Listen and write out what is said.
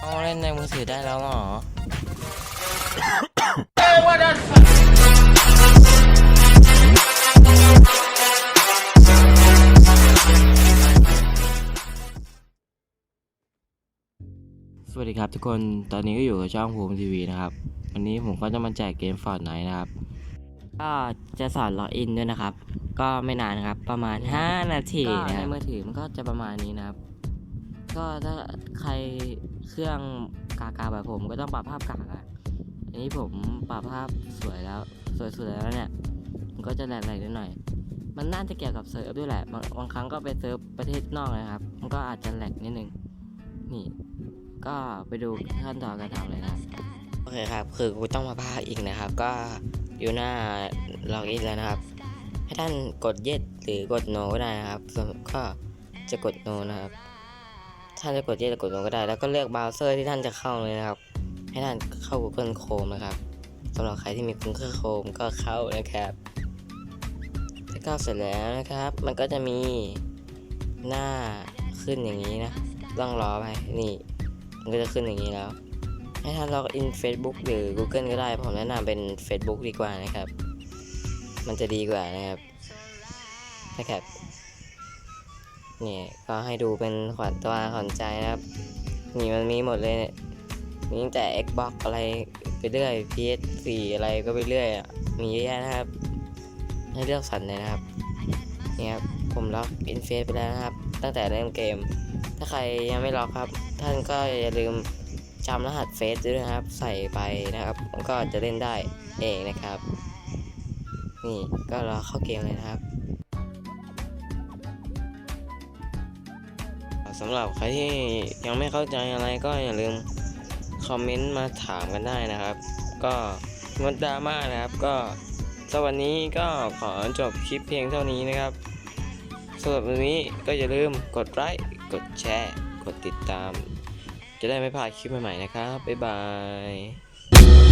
เอาเล่นในมือถือได้แล้วเหรอ สวัสดีครับทุกคน ตอนนี้ก็อยู่กับช่องภูมิทีวีนะครับ วันนี้ผมก็จะมาแจกเกมฟอร์ดไนนะครับ ก็จะสอนล็อกอินด้วยนะครับ ก็ไม่นานครับ ประมาณ 5 นาทีนะในมือถือมันก็จะประมาณนี้นะครับ ก็ถ้าใครเครื่องกากาแบบผมก็ต้องปรับภาพกากอะอันนี้ผมปรับภาพสวยแล้ว สวยสุดแล้วเนี่ย มันก็จะแหลกๆนิดหน่อย มันน่าจะเกี่ยวกับเซิร์ฟด้วยแหละบางบางครั้งก็ไปเซิร์ฟประเทศนอกนะครับ มันก็อาจจะแหลกนิดนึง นี่ ก็ไปดูขั้นตอนการทำเลยนะโอเคครับ คือกูต้องมาพากอีกนะครับ ก็อยู่หน้าล็อกอินแล้วนะครับ ให้ท่านกด yes หรือกด no ก็ได้นะครับ ก็จะกด no นะครับ ท่านจะกด yes หรือกด no ก็ได้ แล้วก็เลือกเบราว์เซอร์ที่ท่านจะเข้าเลยนะครับ ให้ท่านเข้า Google Chrome นะครับสำหรับใครที่มี Google Chrome ก็เข้านะครับถ้าเข้าเสร็จแล้วนะครับ มันก็จะมีหน้าขึ้นอย่างนี้นะต้องรอไปนี่ มันก็จะขึ้นอย่างนี้แล้ว ให้ท่านล็อกอิน Facebook หรือ Google ก็ได้ ผมแนะนำเป็น Facebook ดีกว่านะครับ มันจะดีกว่านะครับนะครับ นี่ก็ให้ดูเป็นขวัญตัวขวัญใจนะครับนี่มันมีหมดเลยเนี่ยมีตั้งแต่ Xbox อะไรไปเรื่อย PS4 อะไรก็ไปเรื่อยอะมีเยอะแยะนะครับ ให้เลือกสรรเลยนะครับนี่ครับผมล็อกอินเฟซไปแล้วนะครับ ตั้งแต่เริ่มเกม ถ้าใครยังไม่ล็อกครับ ท่านก็อย่าลืมจำรหัสเฟซด้วยนะครับ ใส่ไปนะครับมันก็จะเล่นได้เองนะครับ นี่ก็รอเข้าเกมเลยนะครับ สำหรับใครที่ยังไม่เข้าใจอะไรก็อย่าลืมคอมเมนต์มาถามกันได้นะครับ ก็งดดราม่านะครับ ก็สวันนี้ก็ขอจบคลิปเพียงเท่านี้นะครับสำหรับวันนี้ก็อย่าลืมกดไลค์กดแชร์ กดติดตาม จะได้ไม่พลาดคลิปใหม่ๆนะครับ บ๊ายบาย